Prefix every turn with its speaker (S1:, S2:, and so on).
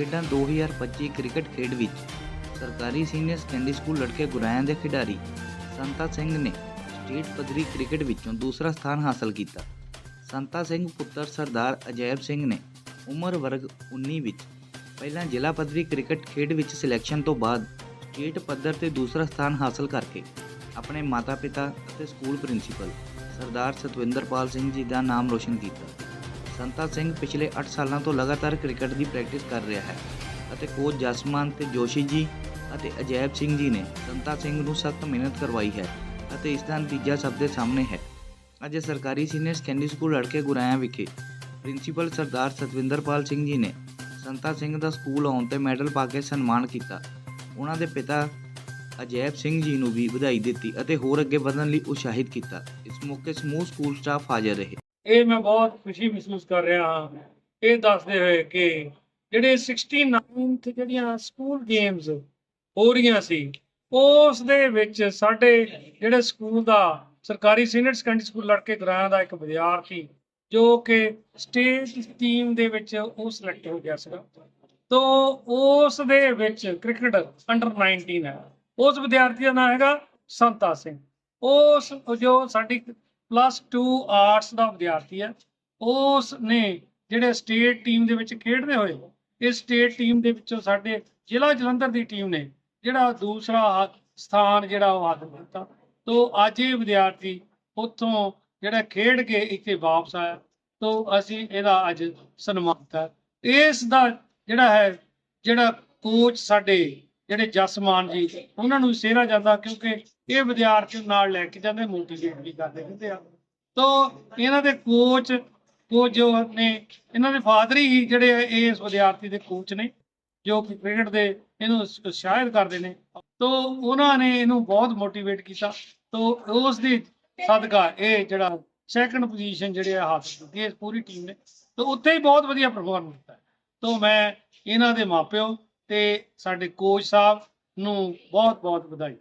S1: ਖੇਡਾਂ 2025 ਕ੍ਰਿਕਟ ਖੇਡ ਵਿੱਚ ਸਰਕਾਰੀ ਸੀਨੀਅਰ ਸੈਕੰਡਰੀ ਸਕੂਲ ਲੜਕੇ ਗੁਰਾਇਆਂ ਦੇ ਖਿਡਾਰੀ ਸੰਤਾ ਸਿੰਘ ਨੇ ਸਟੇਟ ਪੱਧਰੀ ਕ੍ਰਿਕਟ ਵਿੱਚੋਂ ਦੂਸਰਾ ਸਥਾਨ ਹਾਸਲ ਕੀਤਾ। ਸੰਤਾ ਸਿੰਘ ਪੁੱਤਰ ਸਰਦਾਰ ਅਜੈਬ ਸਿੰਘ ਨੇ ਉਮਰ ਵਰਗ 19 ਵਿੱਚ ਪਹਿਲਾਂ ਜ਼ਿਲ੍ਹਾ ਪੱਧਰੀ ਕ੍ਰਿਕਟ ਖੇਡ ਵਿੱਚ ਸਿਲੈਕਸ਼ਨ ਤੋਂ ਬਾਅਦ ਸਟੇਟ ਪੱਧਰ ਤੇ ਦੂਸਰਾ ਸਥਾਨ ਹਾਸਲ ਕਰਕੇ ਆਪਣੇ ਮਾਤਾ-ਪਿਤਾ ਅਤੇ ਸਕੂਲ ਪ੍ਰਿੰਸੀਪਲ ਸਰਦਾਰ ਸਤਵਿੰਦਰਪਾਲ ਸਿੰਘ ਜੀ ਦਾ ਨਾਮ ਰੋਸ਼ਨ ਕੀਤਾ। ਸੰਤਾ ਸਿੰਘ ਪਿਛਲੇ 8 ਸਾਲਾਂ ਤੋਂ ਲਗਾਤਾਰ ਕ੍ਰਿਕਟ ਦੀ ਪ੍ਰੈਕਟਿਸ ਕਰ ਰਿਹਾ ਹੈ ਅਤੇ ਕੋਚ ਜਸਮਾਨ ਤੇ ਜੋਸ਼ੀ ਜੀ ਅਤੇ ਅਜੈਬ ਸਿੰਘ ਜੀ ਨੇ ਸੰਤਾ ਸਿੰਘ ਨੂੰ ਸਖਤ ਮਿਹਨਤ ਕਰਵਾਈ ਹੈ ਅਤੇ ਇਸ ਦਾ ਨਤੀਜਾ ਸਭ ਦੇ ਸਾਹਮਣੇ ਹੈ। ਅੱਜ ਸਰਕਾਰੀ ਸੀਨੀਅਰ ਸੈਕੰਡਰੀ ਸਕੂਲ ਲੜਕੇ ਗੁਰਾਇਆ ਵਿਖੇ ਪ੍ਰਿੰਸੀਪਲ ਸਰਦਾਰ ਸਤਵਿੰਦਰਪਾਲ ਸਿੰਘ ਜੀ ਨੇ ਸੰਤਾ ਸਿੰਘ ਦਾ ਸਕੂਲ ਆਉਣ ਤੇ ਮੈਡਲ ਪਾ ਕੇ ਸਨਮਾਨ ਕੀਤਾ। ਉਹਨਾਂ ਦੇ ਪਿਤਾ ਅਜੈਬ ਸਿੰਘ ਜੀ ਨੂੰ ਵੀ ਵਧਾਈ ਦਿੱਤੀ ਅਤੇ ਹੋਰ ਅੱਗੇ ਵਧਣ ਲਈ ਉਤਸ਼ਾਹਿਤ ਕੀਤਾ। ਇਸ ਮੌਕੇ ਸਮੂਹ ਸਕੂਲ ਸਟਾਫ ਹਾਜ਼ਰ ਰਹੇ।
S2: ਇਹ ਮੈਂ ਬਹੁਤ ਖੁਸ਼ੀ ਮਹਿਸੂਸ ਕਰ ਰਿਹਾ ਹਾਂ। ਇਹ ਦੱਸਦੇ ਹੋਏ ਕਿ ਜਿਹੜੇ 69th ਜਿਹੜੀਆਂ ਸਕੂਲ ਗੇਮਸ ਹੋ ਰਹੀਆਂ ਸੀ ਉਸ ਦੇ ਵਿੱਚ ਸਾਡੇ ਜਿਹੜੇ ਸਕੂਲ ਦਾ ਸਰਕਾਰੀ ਸੀਨੀਅਰ ਸੈਕੰਡਰੀ ਸਕੂਲ ਲੜਕੇ ਗਰਾਂ ਦਾ ਇੱਕ ਵਿਦਿਆਰਥੀ ਜੋ ਕਿ ਸਟੇਟ ਟੀਮ ਦੇ ਵਿੱਚ ਉਹ ਸਿਲੈਕਟ ਹੋ ਗਿਆ ਸੀਗਾ। ਤੋ ਉਸ ਦੇ ਵਿੱਚ ਕ੍ਰਿਕਟ ਅੰਡਰ 19 ਹੈ। ਉਸ ਵਿਦਿਆਰਥੀ ਦਾ ਨਾਮ ਹੈਗਾ ਸੰਤਾ ਸਿੰਘ। ਉਸ ਜੋ ਸਾਡੀ ਪਲੱਸ 2 ਆਰਟਸ ਦਾ ਵਿਦਿਆਰਥੀ ਹੈ। ਉਸ ਨੇ ਜਿਹੜੇ ਸਟੇਟ ਟੀਮ ਦੇ ਵਿੱਚ ਖੇਡਦੇ ਹੋਏ, ਇਸ ਸਟੇਟ ਟੀਮ ਦੇ ਵਿੱਚੋਂ ਸਾਡੇ ਜ਼ਿਲ੍ਹਾ ਜਲੰਧਰ ਦੀ ਟੀਮ ਨੇ ਜਿਹੜਾ ਦੂਸਰਾ ਸਥਾਨ ਜਿਹੜਾ ਉਹ ਹਾਸਲ ਕੀਤਾ। ਤੋਂ ਅੱਜ ਇਹ ਵਿਦਿਆਰਥੀ ਉੱਥੋਂ ਜਿਹੜਾ ਖੇਡ ਕੇ ਇੱਥੇ ਵਾਪਸ ਆਇਆ। ਤੋਂ ਅਸੀਂ ਇਹਦਾ ਅੱਜ ਸਨਮਾਨ ਕੀਤਾ ਇਸ ਦਾ ਜਿਹੜਾ ਹੈ, ਜਿਹੜਾ ਕੋਚ ਸਾਡੇ ਜਿਹੜੇ ਜਸਮਾਨ ਜੀ, ਉਹਨਾਂ ਨੂੰ ਸਿਹਰਾ ਜਾਂਦਾ ਕਿਉਂਕਿ ਇਹ ਵਿਦਿਆਰਥੀ ਨਾਲ ਲੈ ਕੇ ਜਾਂਦੇ ਮੋਟੀਵੇਟ ਵੀ ਕਰਦੇ ਰਹਿੰਦੇ ਆ। ਤੋਂ ਇਹਨਾਂ ਦੇ ਕੋਚ ਕੋਚ ਜੋ ਨੇ, ਇਹਨਾਂ ਦੇ ਫਾਦਰ ਹੀ ਜਿਹੜੇ ਆ ਇਸ ਵਿਦਿਆਰਥੀ ਦੇ ਕੋਚ ਨੇ, ਜੋ ਕ੍ਰਿਕਟ ਦੇ ਇਹਨੂੰ ਉਤਸ਼ਾਹਿਤ ਕਰਦੇ ਨੇ। ਤੋਂ ਉਹਨਾਂ ਨੇ ਇਹਨੂੰ ਬਹੁਤ ਮੋਟੀਵੇਟ ਕੀਤਾ। ਤੋਂ ਉਸ ਦੀ ਸਦਕਾ ਇਹ ਜਿਹੜਾ ਸੈਕੰਡ ਪੋਜੀਸ਼ਨ ਜਿਹੜੇ ਆ, ਹਾਸਲ ਕੀਤੀ ਇਸ ਪੂਰੀ ਟੀਮ ਨੇ। ਤੋਂ ਉੱਥੇ ਹੀ ਬਹੁਤ ਵਧੀਆ ਪਰਫਾਰਮ ਕੀਤਾ। ਤੋਂ ਮੈਂ ਇਹਨਾਂ ਦੇ ਮਾਪਿਓ ਤੇ ਸਾਡੇ ਕੋਚ ਸਾਹਿਬ ਨੂੰ ਬਹੁਤ ਬਹੁਤ ਵਧਾਈ